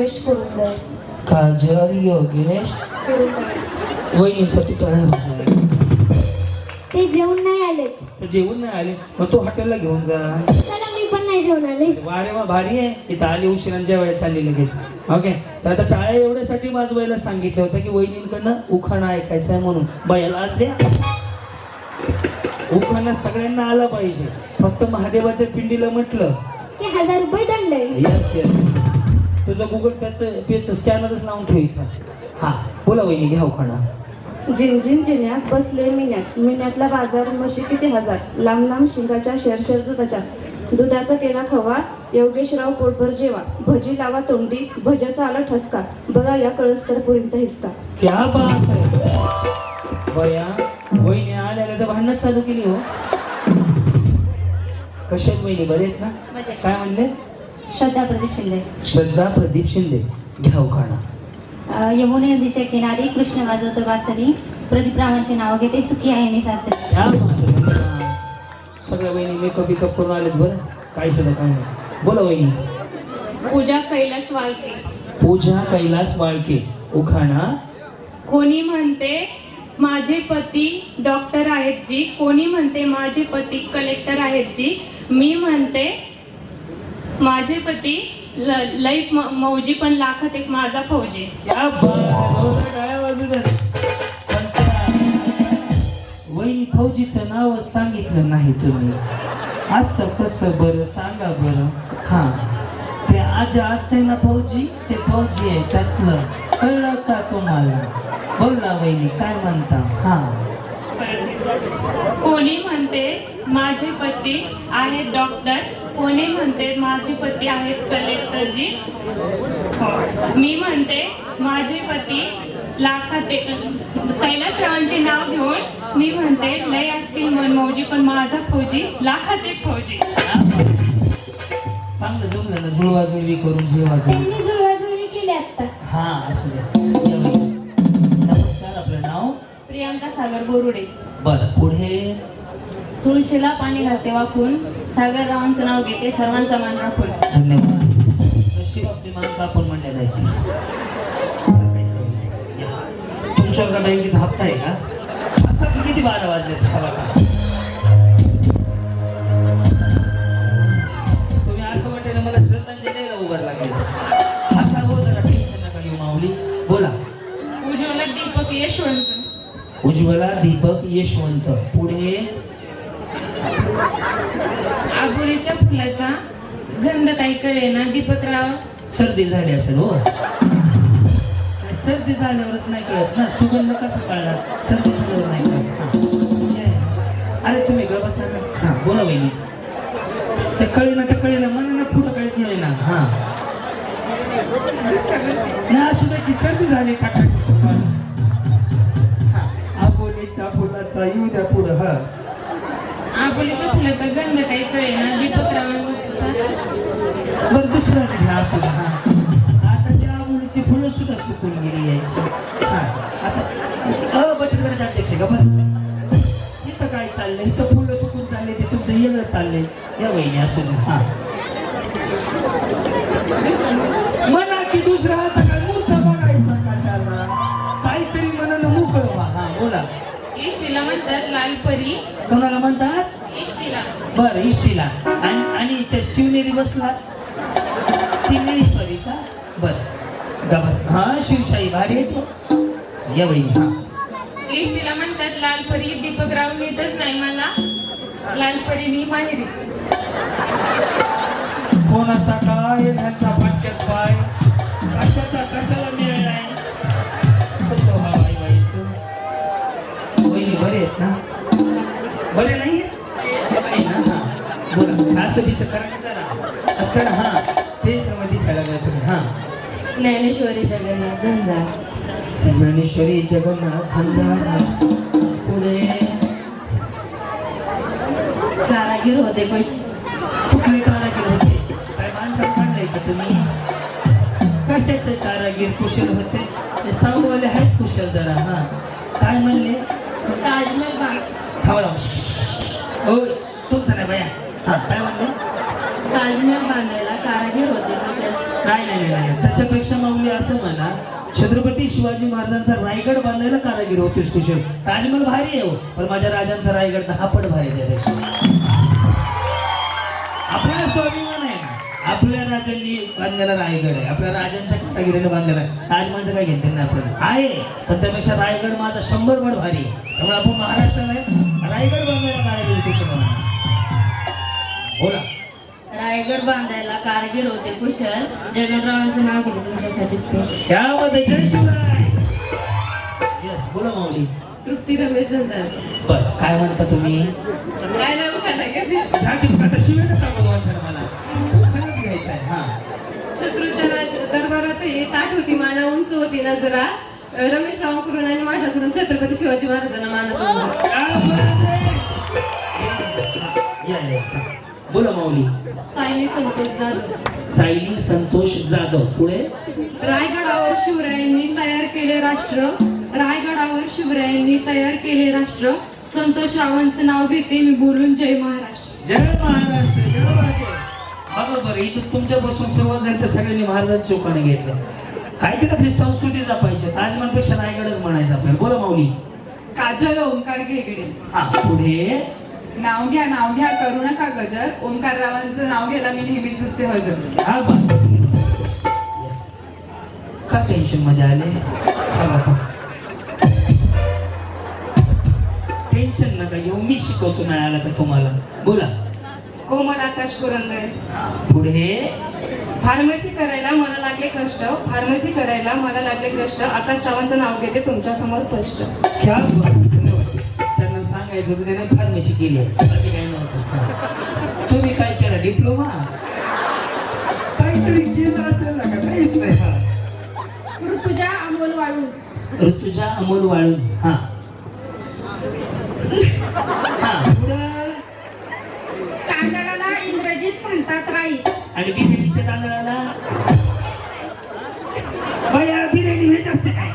योगेश पुरंदर काजल योगेश. वहिनीसाठी टाळ्या वाजवा. ते जेवण नाही आले. तर जेवण नाही आले. मग तू हॉटेलला घेऊन जा. चला मी पण नाही जेवण आले. वारे वा भारी आहे. इथं आली उशिरा जेवायला चालली लगेच. ओके तर आता टाळ्या एवढ्यासाठी वाजवायला सांगितलं होतं की वहिनींकडनं उखाणा ऐकायचं आहे म्हणून. बायाला आज द्या. उखाणा सगळ्यांना आला पाहिजे. फक्त महादेवाच्या पिंडीला म्हटलं. की हजार रुपये दंड आहे. तुझं गुगल पेचं पेचं स्कॅनरच लावून ठेव इथं. हा बोला वहिनी घ्या उखाणा. जिंजिन जिन्यात बसले मिन्यात. मिन्यातला बाजार म्हशी किती हजार? लांब लांब शिंगाच्या शेरशेर दुधाच्या. दुधाचा केला खवा योगेशराव पोटभर जेवा. भजी लावा तोंडी भज्याचा आला ठसका. बघा या कळसकर पुरींचा हिसका. क्या बात आहे. बया वहिनी आल्याला तर भांडणं चालू केली हो. कशा आहेत वहिनी? बरे आहेत ना. काय म्हणले? श्रद्धा प्रदीप शिंदे. श्रद्धा प्रदीप शिंदे घ्या उखाणा यमुना नदीच्या किनारी कृष्ण वाजवतो बासरी. प्रदीप रावांचे नाव घेते सुखी आहे मी सासरी. सगळ्या वहिनी मेकअप बिकअप करून आलेत बरं. काय सुद्धा काय नाही. बोला वहिनी पूजा कैलास वाळके. पूजा कैलास बाळके उखाणा. कोणी म्हणते माझे पती डॉक्टर आहेत जी. कोणी म्हणते माझे पती कलेक्टर आहेत जी. मी म्हणते माझे पती लई मौजी पण लाखात एक माझा फौजी. वहिनी फौजीचं नाव सांगितलं नाही तुम्ही. असं कसं बरं सांगा बरं. हा. ते आज असते ना फौजी? ते फौजी आहे त्यातलं. कळलं का तुम्हाला? बोला वहिनी काय म्हणता? हा. कोणी म्हणते माझे पती आहेत डॉक्टर कोणी म्हणते माझे पती आहेत कलेक्टरजी. मी म्हणते माझे पती लाखात एक कैलासरावांचे नाव घेऊन मी म्हणते लय असतील मन मौजी पण माझा फौजी लाखात एक फौजी. चांगलं जमलं ना जुळवा जुळवी करून जेवा त्यांनी जुळवाजुळवी केली आता. हा असू द्या. नमस्कार आपलं नाव? प्रियांका सागर बोरुडे. बरं पुढे? तुळशीला पाणी घालते वाकून. सागर रावांचं नाव घेते सर्वांचा मान राखून. धन्यवाद. नशीब आपली मान कापून नाही ती. बँकेचा हप्ता आहे का? असा किती बारा वाजले हवा का तुम्ही असं वाटेल मला श्रद्धांजली द्यायला उभार लागले. असा हो जरा टेन्शन नका घेऊ माऊली. बोला. उज्ज्वला दीपक यशवंत. उज्ज्वला दीपक यशवंत. पुढे आबोलीच्या फुलाचा गंध काही कळेना दीपकराव. सर्दी झाली असेल हो. सर्दी झाल्यावरच नाही कळत ना. सुगंध कसा कळणार? सर्दी झाल्यावर नाही कळत. हां. अरे तुम्ही ग बसा ना. हां बोला वहिनी. ते कळे ना ते कळे ना म्हणा ना पुढं काहीच नाही ना हां. ना असू द्या की सर्दी झाली का आबोलीच्या फुलाचा येऊ द्या पुढं हा. आबोलीच्या फुलाचा गंध काही कळेना दीपक बरं दुसऱ्याच घ्या असू द्या हा. आता त्या आबोलीची फुलं सुद्धा सुकून गेली यायची हा आता अ बचत गटाचे अध्यक्ष आहे का? बस. इथं काय चाललंय? इथं फुलं सुकून चालले ते तुमचं वेगळं चाललंय. या वहिनी असू द्या हा. म्हणा की दुसरा म्हणतात लाल परी कोणाला म्हणतात? इष्टीला. बरं इष्टीला. आणि आणि त्या शिवनेरी बसला. ती नेरीश्वरी का? बरं. गबस हा शिवशाही भारी आहे तो. या बहिणी हा. इष्टीला म्हणतात लाल परी दीपकराव नेतच नाही मला. लाल परी मी माहेरी. कोणाचा काय ह्यांचा फाटक्यात पाय. कशाचा कशाला मिळलाय ना. बरे नाही? आहे ना. हा बोला असं दिसत. करा ना जरा असं करा हा. टेन्शनमध्ये लागला तुम्ही हा. ज्ञानेश्वरी जगन्नाथ झंझार ज्ञानेश्वरी जगन्नाथ झंझार पुढे. कारागीर होते पैसे कुठले कारागीर होते? काय बांधकाम काढलंय का तुम्ही? कशाचे कारागीर कुशल होते? ते साववाले आहेत कुशल जरा हा. काय म्हणले? ताजमहल. हो तुमचं नाही बाया हा काय म्हणले? ताजमहल बांधायला कारागीर होते पैसे नाही नाही नाही नाही. त्याच्यापेक्षा छत्रपती शिवाजी महाराजांचा रायगड बांधायला कारागीर होतीस कुशल ताजमहल भारी आहे हो पण माझ्या राजांचा रायगड दहा पट भारी आहे त्यापेक्षा आपला स्वाभिमान आहे आपल्या राजांनी बांधलेला रायगड आहे. आपल्या राजांच्या कारागिरीने बांधलेला आहे. ताजमहलचं काय घेते ना आपल्याला आहे. पण त्यापेक्षा रायगड माझा शंभर पट भारी आहे. त्यामुळे आपण महाराष्ट्राला आहे, रायगड बांधायला कारागीर कुशल म्हणा. बोला. रायगड बांधायला कारगिल होते कुशल. जगनरावांचं नाव घेते तुमच्यासाठी स्पेशल जय शिवराय येस बोला माऊली. तृप्ती रमेश बर काय म्हणता तुम्ही? काय नाव खाल्लं का की शत्रूच्या दरबारात ही ताट होती माना उंच होती ना जरा रमेश रावकडून आणि माझ्याकडून छत्रपती शिवाजी महाराजांना मानत या. बोला माऊली. सायली संतोष जाधव. सायली संतोष जाधव. पुढे? रायगडावर शिवरायांनी तयार केले राष्ट्र. रायगडावर शिवरायांनी तयार केले राष्ट्र. संतोष रावांचं नाव घेते मी बोलून. जय महाराष्ट्र जय महाराष्ट्र. बघा बरं इथं तुमच्यापासून सुरुवात झाली तर सगळ्यांनी महाराजांची चौकाने घेतलं. काहीतरी आपली संस्कृती जपायची ताजमहलपेक्षा रायगडच म्हणायचं आपल्याला. बोला माऊली. काजल ओंकार घेगडे. हा पुढे. नाव घ्या नाव घ्या. करू नका गजर. ओंकार रावांचं नाव घ्यायला मी नेहमीच नसते हजर. हा का टेन्शनमध्ये आले. हा बाबा. टेन्शन नका घेऊ. मी शिकवतो नाही आला तर तुम्हाला. बोला. कोमल आकाश पुरंदरे. पुढे? फार्मसी करायला मला लागले कष्ट. फार्मसी करायला मला लागले कष्ट. आकाश रावांचं नाव घेते तुमच्यासमोर स्पष्ट. क्या बात. धन्यवाद. त्यांना सांगायचं होतं त्याने फार्मसी केली. आहे बाकी काही नव्हतं. तुम्ही काय केलं? डिप्लोमा? काहीतरी केलं असेल ना का? काहीच नाही. हा. ऋतुजा अमोल वाळूंज. ऋतुजा अमोल वाळूंज. हा. म्हणतात राईस. आणि बिर्याणीच्या तांदळाला? बाया बिर्याणी व्हेज असते काय?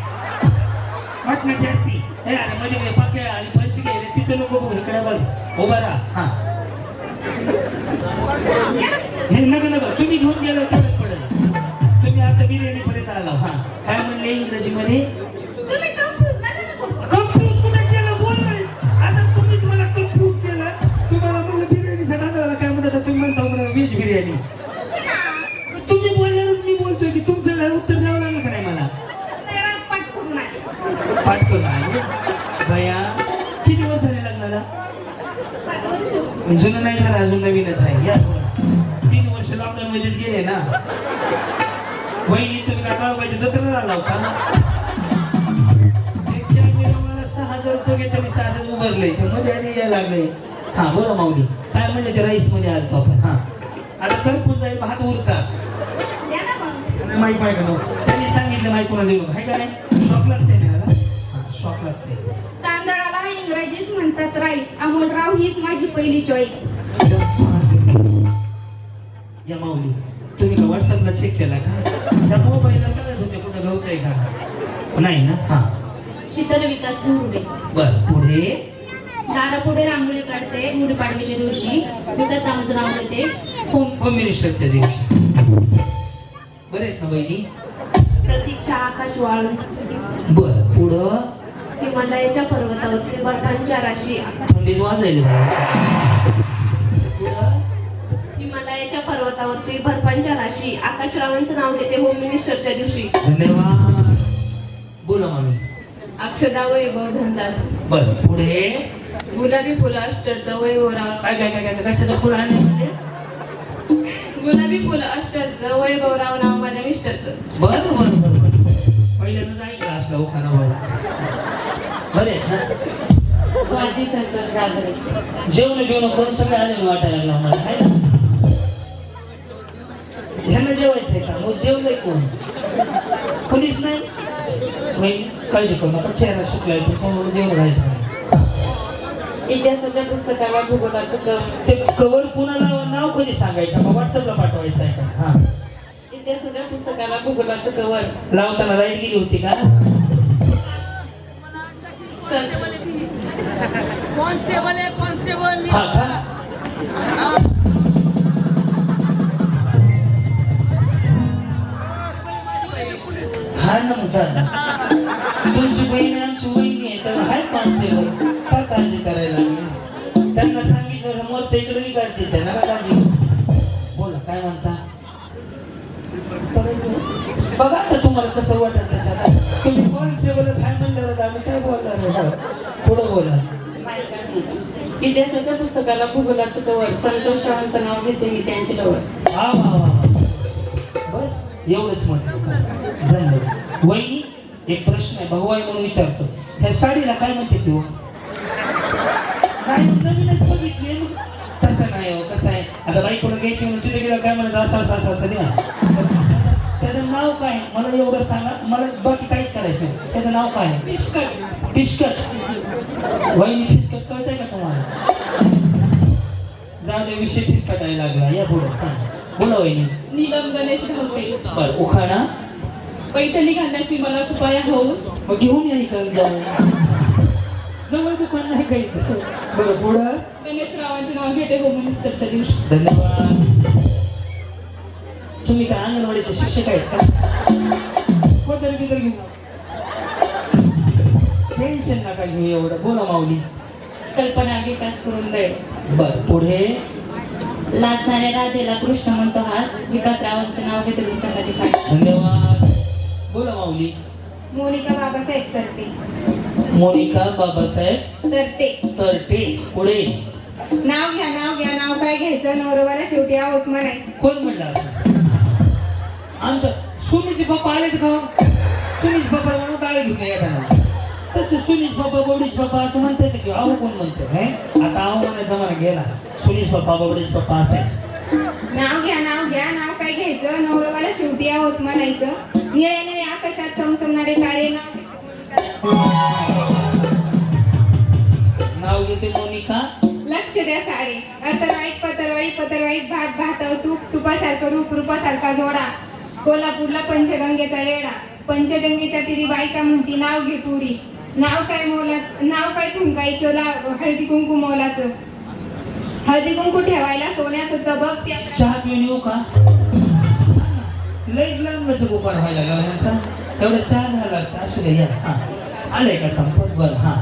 मटणाची म्हणजे असते. हे अरे मध्ये मध्ये पाक्या आणि पंच गेले तिथे नको बघू इकडे बघ. उभा राहा. हा. हे नका नका तुम्ही घेऊन गेलो तेवढंच पडेल. तुम्ही आता बिर्याणी पर्यंत आला. हा. काय म्हणले इंग्रजीमध्ये? जुनं नाही झालं अजून नवीनच आहे. या तीन वर्ष लॉकडाऊन मध्येच गेले ना. वहिनी तुम्ही काय कळवायचे जत्रेला आला होता? रुपये घेतले नुसतं असंच उभारलंय ते मध्ये आधी यायला लागले. हा बोला माऊली. काय म्हणले ते राईसमध्ये आपण. हा. आता करपून जाईल भात नो त्यांनी सांगितलं कोणा देऊ आहे का नाही? शॉक लागते ना शॉक लागते राईस अमोलराव हीच माझी पहिली चॉईस या माऊली तुम्ही का व्हॉट्सअपला चेक केला का? त्या मोबाईलला कळत होते कुठं गवतंय का? नाही ना? हा. शीतल विकास मुरडे बर पुढे? दारापुढे रांगोळी काढते गुढीपाडव्याच्या दिवशी. विकास रामाचं नाव घेते. होम होम मिनिस्टरच्या दिवशी. बरे आहेत ना बहिणी? प्रतीक्षा आकाश वाळूंज बर पुढं? हिमालयाच्या पर्वतावरती बर्फांच्या राशी थंडीच वाजायला हिमालयाच्या पर्वतावरती बर्फांच्या राशी आकाशरावांचं नाव घेते होम मिनिस्टरच्या दिवशी. धन्यवाद. बोला मामी. अक्षदा वैभव झंदार बर पुढे? गुलाबी फुलं अष्टरचं वैभवराव. काय काय काय काय कशाचं फुल आहे म्हणजे गुलाबी फुलं अष्टरचं वैभवराव नाव माझ्या मिस्टरचं. बर बर बर बर. पहिल्यांदा ऐकलं असलं उखाणा बाबा बरे. स्वाती संतोष गाजरे जेवण बिवणं करून सगळं आले वाटायला लागलं आहे ना? ह्यांना जेवायचंय का? मग जेवलंय कोण? कोणीच नाही? वहिनी, काळजी करू नका चेहरा सुकलाय तुमच्यामुळे जेवण राहायचं इतिहासाच्या पुस्तकाला भूगोलाचं कव ते कवर कुणाला नाव कधी सांगायचं? मग व्हॉट्सअपला पाठवायचं आहे का? हा. इतिहासाच्या पुस्तकाला भूगोलाचं कवर लावताना लाइट गेली होती का? हा आहे हा ना मग तुमची बहीण आमची बहिणी आहे तर हाय कॉन्स्टेबल. काय काळजी करायला लागली. त्यांना सांगितलं मोर्चा इकडे मी त्यांना काय काळजी? बोला काय म्हणता? बघा आता तुम्हाला कसं वाटत इतिहासाच्या पुस्तकाला भूगोलाचं कवर संतोष रावांचं नाव घेते मी त्यांची लवळ वा वा वा वा. बस एवढंच म्हटलं जमलं. वहिनी एक प्रश्न आहे भाऊ आहे म्हणून विचारतो. ह्या साडीला काय म्हणते तू? नाही नवीनच बघितली मग. तसं नाही हो कसं आहे? आता बाईकोला घ्यायची म्हणून तिथे गेलं काय म्हणत असं असं असं असं द्या त्याचं नाव काय? मला एवढं सांगा. मला बाकी काहीच करायचं नाही. त्याचं नाव काय? आहे पिष्कट फिस्कट वहिनी फिस्कट कळतंय का? दे विषय फिसकटायला लागला. या पुढे बोला वहिनी. नीलम गणेश धावते बर उखाणा. पैठणी घालण्याची मला कृपया हौस. मग घेऊन या इकडे जवळ दुकान नाही काही बरं पुढं. गणेश रावांचे नाव घेते होम मिनिस्टरच्या दिवशी. धन्यवाद. तुम्ही काय अंगणवाडीचे शिक्षक आहेत का? कोणतरी तिथं घेऊ टेन्शन नका घेऊ एवढं. बोला माऊली. कल्पना विकास करून दे. बर पुढे? लाजणाऱ्या राधेला कृष्ण म्हणतो हास. विकासरावांचं नाव घेते विकासाची खास धन्यवाद. बोला माऊली. मोनिका बाबासाहेब करते मोनिका बाबासाहेब तरते तरटे. पुढे? नाव घ्या नाव घ्या. नाव काय घ्यायचं? नवरवाला शेवटी आहोत म्हणाय. कोण म्हणलं असं? आमच्या सुनीचे पप्पा आलेत का? सुनीश पप्पा म्हणून गाडी घेऊन येताना. तसं सुनीश पप्पा बवडीश पप्पा असं म्हणता की अहो कोण म्हणतो हे? आता अहो म्हणायचा जमाना गेला. सुनीश पप्पा बवडीश पप्पा असे नाव घ्या नाव घ्या नाव काय घ्यायचं? नवरवाला शेवटी आहोत म्हणायचं. निळ्या निळ्या आकाशात चमचमणारे तारे नाव नाव घेते मोनिका. लक्ष द्या सारे. अतरवाईट पतरवाईट पतरवाईट भात भातव तूप तुपासारखं रूप रूपासारखा जोडा. कोल्हापूरला पंचगंगेचा रेडा पंचगंगेच्या तिरी बायका म्हणती नाव घे पुरी नाव काय मोलाच? नाव काय ठुंकायचं ला हळदी कुंकू मोलाचं? हळदी कुंकू ठेवायला सोन्याचं तबक चहा पिऊन येऊ का? लईच लांबच गोपाळ व्हायला लागला ह्यांचा तेवढा चहा झाला असता असू दे या. हा. आलंय का संपत? बरं हा.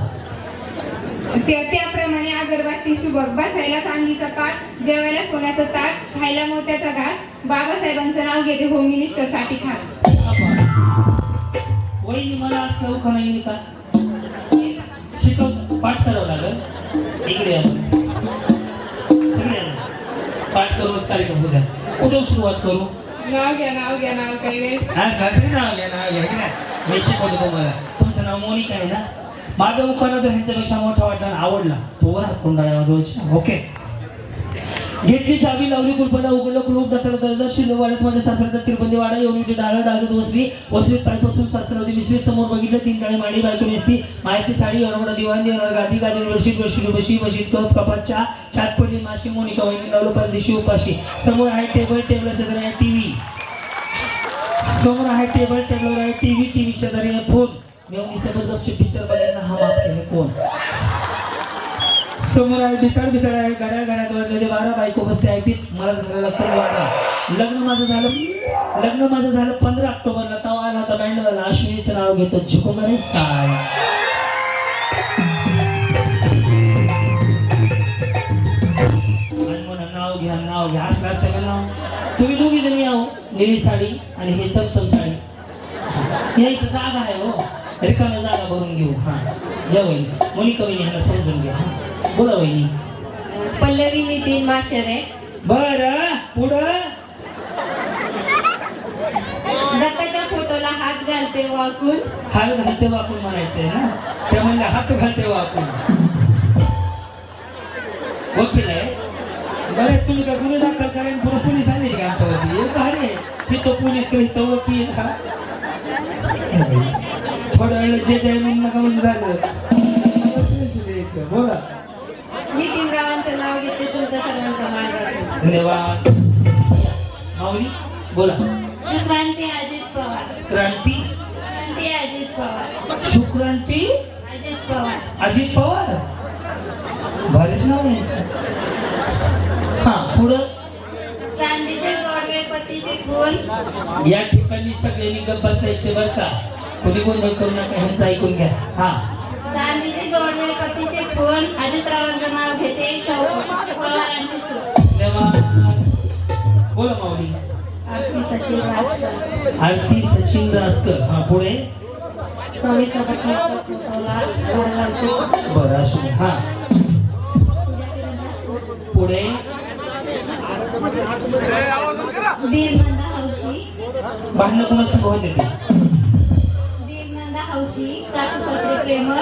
त्या त्याप्रमाणे अगरबत्ती सुबक बसायला चांदीचा पाट जेवायला सोन्याचं ताट खायला मोत्याचा घास. बाबासाहेबांचं नाव घेते होम मिनिस्टरसाठी खास. वहिनी मला असं उखाणा येईल का? शिकव पाठ करावं लागेल. इकडे. पाठ करूनच कार्यक्रम होऊ द्या. कुठून सुरुवात करू? नाव घ्या नाव घ्या नाव काय रे आज खासरी नाव घ्या नाव घ्या की नाही? मी शिकवतो तुम्हाला. तुमचं नाव मोनिका आहे ना? माझा उखाणा जर ह्यांच्यापेक्षा मोठा वाटला आवडला तो वर हात कुंडाळ्या वाजवायची ओके? घेतली चावी लावली कुलपणा उघडलं कुलूप दखल दर्जा शिल्लो वाढत माझ्या सासऱ्याचा चिरबंदी वाडा येऊन इथे डाळ डाळत वसरी वसरीत पायपासून सासरावती मिसरी समोर बघितलं तीन काळी माडी बायको नेसती मायाची साडी अरवडा दिवाणी दिवणार गादी गादी वर्षीत वर्षी बशी बशीत कप कपात चहा छात पडली माशी मोनिका वहिनी लावलं परदेशी उपाशी. समोर आहे टेबल टेबल शेजारी आहे टीव्ही समोर आहे टेबल टेबलवर आहे टीव्ही टीव्ही शेजारी आहे फोन मी सोबत पिक्चर बघायला हा माफ केले कोण? समोर आहे बिताड बिताड आहे गाड्या गाड्यात वाजलेले बारा बायको बसते ऐटीत मला झालं कल वाटा लग्न माझं झालं. लग्न माझं झालं पंधरा ऑक्टोबरला. तेव्हा आला होता बँडवाला. अश्विनीचं नाव घेतो. झुकुमरे काय नाव घ्या नाव घ्या. असं असतं का नाव? तुम्ही दोघी जणी आहो. निळी साडी आणि हे चमचम साडी. या इथं जागा आहे हो. रिकाम्या जागा भरून घेऊ. हां. या होईल मुली वहिनी ह्याला समजून घ्या. हां. बोला वहिनी पल्लवी नितीन माशरे बर पुढं? दत्ताच्या फोटोला हात घालते वाकून. हात घालते वाकून म्हणायचंय ना? ते म्हणले हात घालते वाकून. वकील आहे. बरं तुम्ही का गुन्हे दाखल करायला पुढे पोलीस आले का आमच्यावरती? भारी आहे. तिथं पोलीस तर इथं वकील हा? थोड्या वेळ जे जे म्हणून नका म्हणजे झालं. बोला नितीन रावांचं नाव घेते तुमच्या सर्वांचा मान राखून धन्यवाद. माऊली बोला. शुक्रांती अजित पवार. क्रांती? क्रांती अजित पवार. शुक्रांती? अजित पवार. अजित पवार? भारीच नाव आहे यांचं. हा पुढं? चांदीचे जोडवे पतीचे फुल. या ठिकाणी सगळ्यांनी गप्प बसायचे बर का. कोणी गोंधळ करू नका ह्यांचं ऐकून घ्या. हा. फुल अजितरावांचं नाव घेते. बोला माऊली. आरती सचिन रासकर हा पुढे? बरं असू. हा. पुढे? भांडणं कोणासंग होते ते? दीर्घनंदा हौशी सासू सासरे प्रेमळ.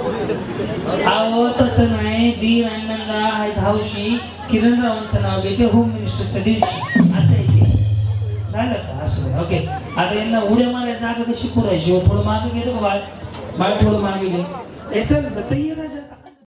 अहो तसं नाही. दीर अण्णांना आहेत हौशी किरण रावांचं नाव घेते. होम मिनिस्टरच्या दिवशी. असं आहे झालं का? असं ओके. आता यांना उड्या मारायचं आता कशी पुरायची? हो थोडं मागे गेलं का बाळ? बाळ थोडं मागे गेलं. याचं तर येत राजा.